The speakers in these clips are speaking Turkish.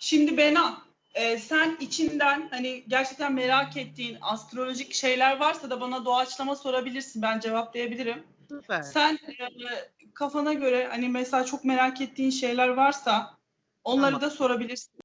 Şimdi Bena e, sen içinden hani gerçekten merak ettiğin astrolojik şeyler varsa da bana doğaçlama sorabilirsin. Ben cevaplayabilirim. Süper. Sen e, kafana göre hani mesela çok merak ettiğin şeyler varsa onları Tamam. da sorabilirsin.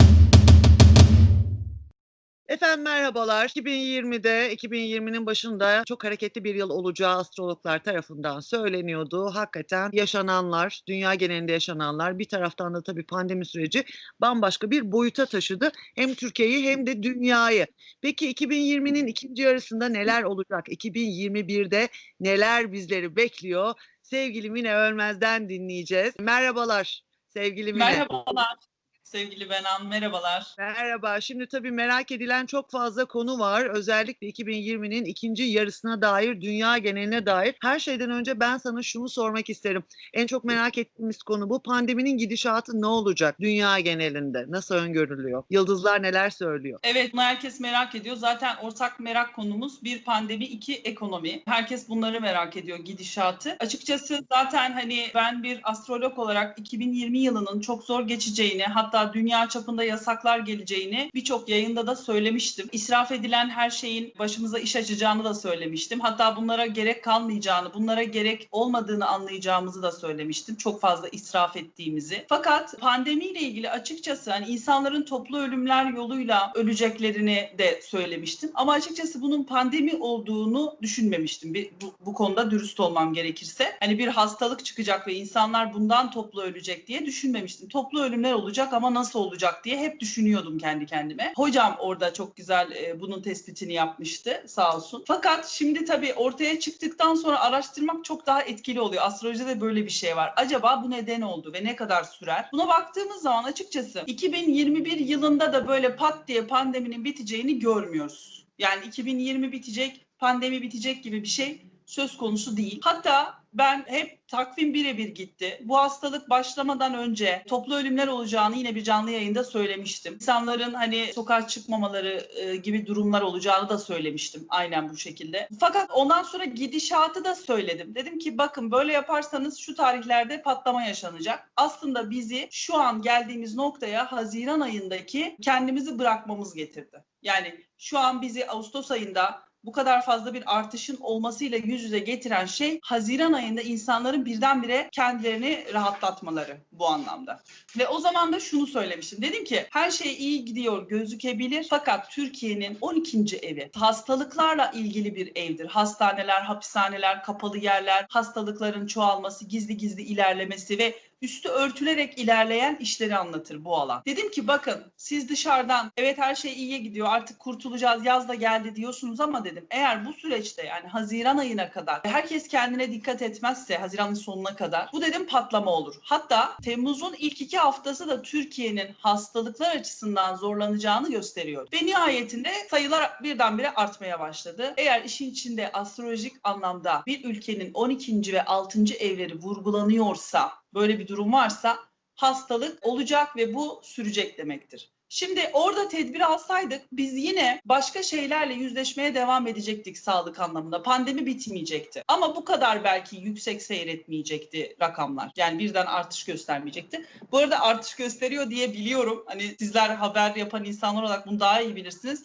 Efendim merhabalar. 2020'de, 2020'nin başında çok hareketli bir yıl olacağı astrologlar tarafından söyleniyordu. Hakikaten yaşananlar, dünya genelinde yaşananlar bir taraftan da tabii pandemi süreci bambaşka bir boyuta taşıdı. Hem Türkiye'yi hem de dünyayı. Peki 2020'nin ikinci yarısında neler olacak? 2021'de neler bizleri bekliyor? Sevgili Mine Ölmez'den dinleyeceğiz. Merhabalar sevgili Mine. Merhabalar sevgili Benan, merhabalar. Merhaba. Şimdi tabii merak edilen çok fazla konu var. Özellikle 2020'nin ikinci yarısına dair, dünya geneline dair. Her şeyden önce ben sana şunu sormak isterim. En çok merak ettiğimiz konu bu. Pandeminin gidişatı ne olacak dünya genelinde? Nasıl öngörülüyor? Yıldızlar neler söylüyor? Evet, bunu herkes merak ediyor. Zaten ortak merak konumuz bir pandemi, iki ekonomi. Herkes bunları merak ediyor, gidişatı. Açıkçası zaten hani ben bir astrolog olarak 2020 yılının çok zor geçeceğini, hatta dünya çapında yasaklar geleceğini birçok yayında da söylemiştim. İsraf edilen her şeyin başımıza iş açacağını da söylemiştim. Hatta bunlara gerek kalmayacağını, bunlara gerek olmadığını anlayacağımızı da söylemiştim. Çok fazla israf ettiğimizi. Fakat pandemiyle ilgili açıkçası hani insanların toplu ölümler yoluyla öleceklerini de söylemiştim. Ama açıkçası bunun pandemi olduğunu düşünmemiştim. Bir, bu, bu konuda dürüst olmam gerekirse. Hani bir hastalık çıkacak ve insanlar bundan toplu ölecek diye düşünmemiştim. Toplu ölümler olacak ama nasıl olacak diye hep düşünüyordum kendi kendime. Hocam orada çok güzel e, bunun tespitini yapmıştı sağ olsun. Fakat şimdi tabii ortaya çıktıktan sonra araştırmak çok daha etkili oluyor. Astrolojide böyle bir şey var. Acaba bu neden oldu ve ne kadar sürer? Buna baktığımız zaman açıkçası 2021 yılında da böyle pat diye pandeminin biteceğini görmüyoruz. Yani 2020 bitecek, pandemi bitecek gibi bir şey söz konusu değil. Hatta ben hep takvim birebir gitti. Bu hastalık başlamadan önce toplu ölümler olacağını yine bir canlı yayında söylemiştim. İnsanların hani sokağa çıkmamaları e, gibi durumlar olacağını da söylemiştim. Aynen bu şekilde. Fakat ondan sonra gidişatı da söyledim. Dedim ki bakın böyle yaparsanız şu tarihlerde patlama yaşanacak. Aslında bizi şu an geldiğimiz noktaya Haziran ayındaki kendimizi bırakmamız getirdi. Yani şu an bizi Ağustos ayında bu kadar fazla bir artışın olmasıyla yüz yüze getiren şey Haziran ayında insanların birdenbire kendilerini rahatlatmaları bu anlamda. Ve o zaman da şunu söylemiştim. Dedim ki her şey iyi gidiyor gözükebilir fakat Türkiye'nin 12. evi hastalıklarla ilgili bir evdir. Hastaneler, hapishaneler, kapalı yerler, hastalıkların çoğalması, gizli gizli ilerlemesi ve üstü örtülerek ilerleyen işleri anlatır bu alan. Dedim ki bakın siz dışarıdan evet her şey iyiye gidiyor artık kurtulacağız yaz da geldi diyorsunuz ama dedim eğer bu süreçte yani Haziran ayına kadar herkes kendine dikkat etmezse Haziran'ın sonuna kadar bu dedim patlama olur. Hatta Temmuz'un ilk iki haftası da Türkiye'nin hastalıklar açısından zorlanacağını gösteriyor. Ve nihayetinde sayılar birdenbire artmaya başladı. Eğer işin içinde astrolojik anlamda bir ülkenin 12. ve 6. evleri vurgulanıyorsa böyle bir durum varsa hastalık olacak ve bu sürecek demektir. Şimdi orada tedbir alsaydık biz yine başka şeylerle yüzleşmeye devam edecektik sağlık anlamında. Pandemi bitmeyecekti. Ama bu kadar belki yüksek seyretmeyecekti rakamlar. Yani birden artış göstermeyecekti. Bu arada artış gösteriyor diye biliyorum. Hani sizler haber yapan insanlar olarak bunu daha iyi bilirsiniz.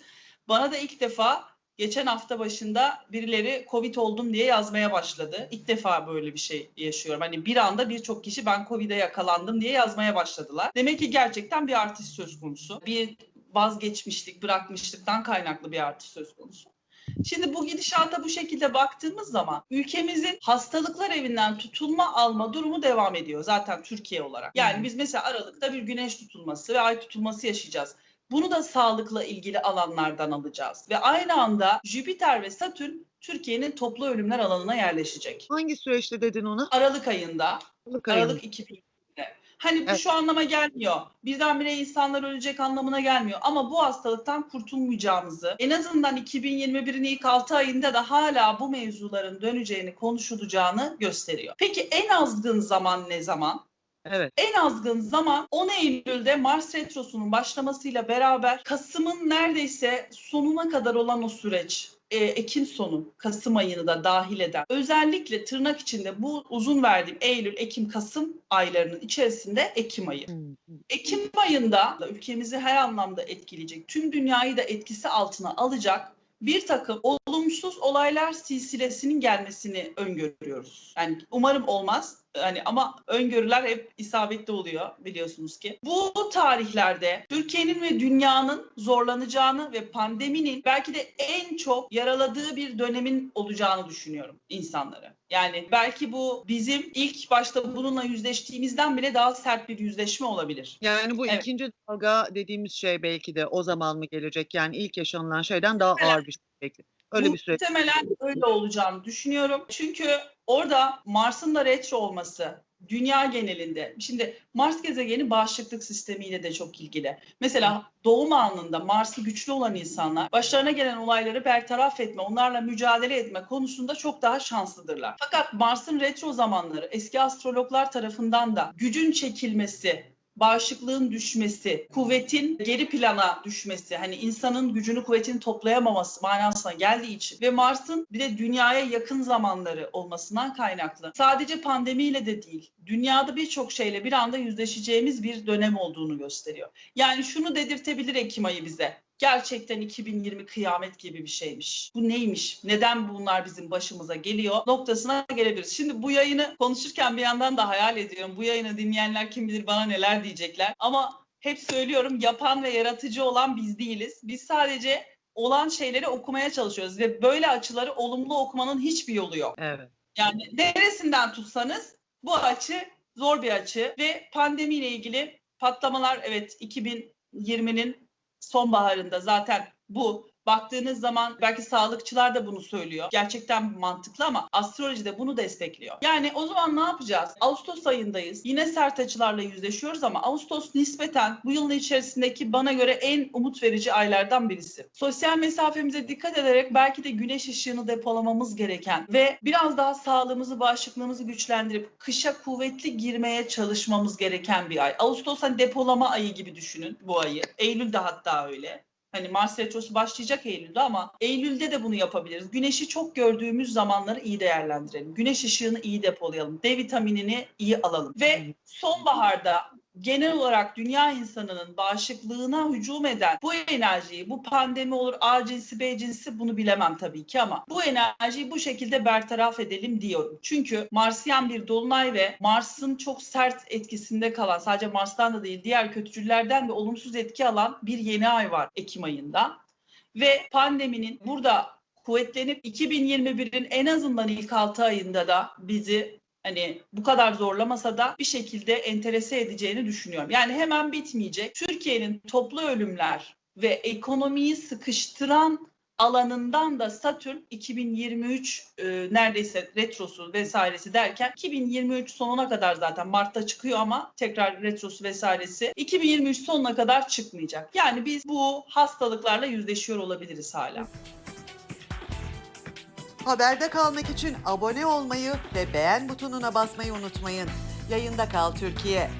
Bana da ilk defa geçen hafta başında birileri Covid oldum diye yazmaya başladı. İlk defa böyle bir şey yaşıyorum. Hani bir anda birçok kişi ben Covid'e yakalandım diye yazmaya başladılar. Demek ki gerçekten bir artış söz konusu. Bir vazgeçmişlik, bırakmışlıktan kaynaklı bir artış söz konusu. Şimdi bu gidişata bu şekilde baktığımız zaman ülkemizin hastalıklar evinden tutulma alma durumu devam ediyor zaten Türkiye olarak. Yani biz mesela Aralık'ta bir güneş tutulması ve ay tutulması yaşayacağız. Bunu da sağlıkla ilgili alanlardan alacağız. Ve aynı anda Jüpiter ve Satürn Türkiye'nin toplu ölümler alanına yerleşecek. Hangi süreçte dedin onu? Aralık ayında, Aralık ayında. Aralık 2020'de. Hani bu Evet. şu anlama gelmiyor. Birdenbire insanlar ölecek anlamına gelmiyor. Ama bu hastalıktan kurtulmayacağımızı, en azından 2021'in ilk 6 ayında da hala bu mevzuların döneceğini, konuşulacağını gösteriyor. Peki en azgın zaman ne zaman? Evet. En azgın zaman 10 Eylül'de Mars Retrosu'nun başlamasıyla beraber Kasım'ın neredeyse sonuna kadar olan o süreç e, Ekim sonu, Kasım ayını da dahil eden özellikle tırnak içinde bu uzun verdiğim Eylül, Ekim, Kasım aylarının içerisinde Ekim ayı. Ekim ayında da ülkemizi her anlamda etkileyecek, tüm dünyayı da etkisi altına alacak bir takım olumsuz olaylar silsilesinin gelmesini öngörüyoruz. Yani umarım olmaz. Yani ama öngörüler hep isabetli oluyor biliyorsunuz ki. Bu tarihlerde Türkiye'nin ve dünyanın zorlanacağını ve pandeminin belki de en çok yaraladığı bir dönemin olacağını düşünüyorum insanları. Yani belki bu bizim ilk başta bununla yüzleştiğimizden bile daha sert bir yüzleşme olabilir. Yani bu Evet. ikinci dalga dediğimiz şey belki de o zaman mı gelecek? Yani ilk yaşanılan şeyden daha Evet. ağır bir şey belki. Öyle bir süreç. Muhtemelen öyle olacağını düşünüyorum. Çünkü orada Mars'ın da retro olması dünya genelinde. Şimdi Mars gezegeni bağışıklık sistemiyle de çok ilgili. Mesela doğum anında Mars'ı güçlü olan insanlar başlarına gelen olayları bertaraf etme, onlarla mücadele etme konusunda çok daha şanslıdırlar. Fakat Mars'ın retro zamanları eski astrologlar tarafından da gücün çekilmesi, bağışıklığın düşmesi, kuvvetin geri plana düşmesi, hani insanın gücünü kuvvetini toplayamaması manasına geldiği için ve Mars'ın bir de dünyaya yakın zamanları olmasından kaynaklı. Sadece pandemiyle de değil, dünyada birçok şeyle bir anda yüzleşeceğimiz bir dönem olduğunu gösteriyor. Yani şunu dedirtebilir Ekim ayı bize. Gerçekten 2020 kıyamet gibi bir şeymiş. Bu neymiş? Neden bunlar bizim başımıza geliyor? Noktasına gelebiliriz. Şimdi bu yayını konuşurken bir yandan da hayal ediyorum. Bu yayını dinleyenler kim bilir bana neler diyecekler. Ama hep söylüyorum yapan ve yaratıcı olan biz değiliz. Biz sadece olan şeyleri okumaya çalışıyoruz ve böyle açıları olumlu okumanın hiçbir yolu yok. Evet. Yani neresinden tutsanız bu açı zor bir açı ve pandemiyle ilgili patlamalar evet 2020'nin sonbaharında zaten bu baktığınız zaman belki sağlıkçılar da bunu söylüyor. Gerçekten mantıklı ama astroloji de bunu destekliyor. Yani o zaman ne yapacağız? Ağustos ayındayız. Yine sert açılarla yüzleşiyoruz ama Ağustos nispeten bu yılın içerisindeki bana göre en umut verici aylardan birisi. Sosyal mesafemize dikkat ederek belki de güneş ışığını depolamamız gereken ve biraz daha sağlığımızı, bağışıklığımızı güçlendirip kışa kuvvetli girmeye çalışmamız gereken bir ay. Ağustos hani depolama ayı gibi düşünün bu ayı. Eylül de hatta öyle. Hani Mars retrosu başlayacak Eylül'de ama Eylül'de de bunu yapabiliriz. Güneşi çok gördüğümüz zamanları iyi değerlendirelim. Güneş ışığını iyi depolayalım. D vitaminini iyi alalım. Ve sonbaharda genel olarak dünya insanının bağışıklığına hücum eden bu enerjiyi, bu pandemi olur A cinsi B cinsi bunu bilemem tabii ki ama bu enerjiyi bu şekilde bertaraf edelim diyorum. Çünkü Marsyan bir dolunay ve Mars'ın çok sert etkisinde kalan sadece Mars'tan da değil diğer kötücüllerden de olumsuz etki alan bir yeni ay var Ekim ayında. Ve pandeminin burada kuvvetlenip 2021'in en azından ilk 6 ayında da bizi hani bu kadar zorlamasa da bir şekilde enterese edeceğini düşünüyorum. Yani hemen bitmeyecek. Türkiye'nin toplu ölümler ve ekonomiyi sıkıştıran alanından da Satürn 2023 e, neredeyse retrosu vesairesi derken 2023 sonuna kadar zaten Mart'ta çıkıyor ama tekrar retrosu vesairesi 2023 sonuna kadar çıkmayacak. Yani biz bu hastalıklarla yüzleşiyor olabiliriz hala. Haberde kalmak için abone olmayı ve beğen butonuna basmayı unutmayın. Yayında kal Türkiye.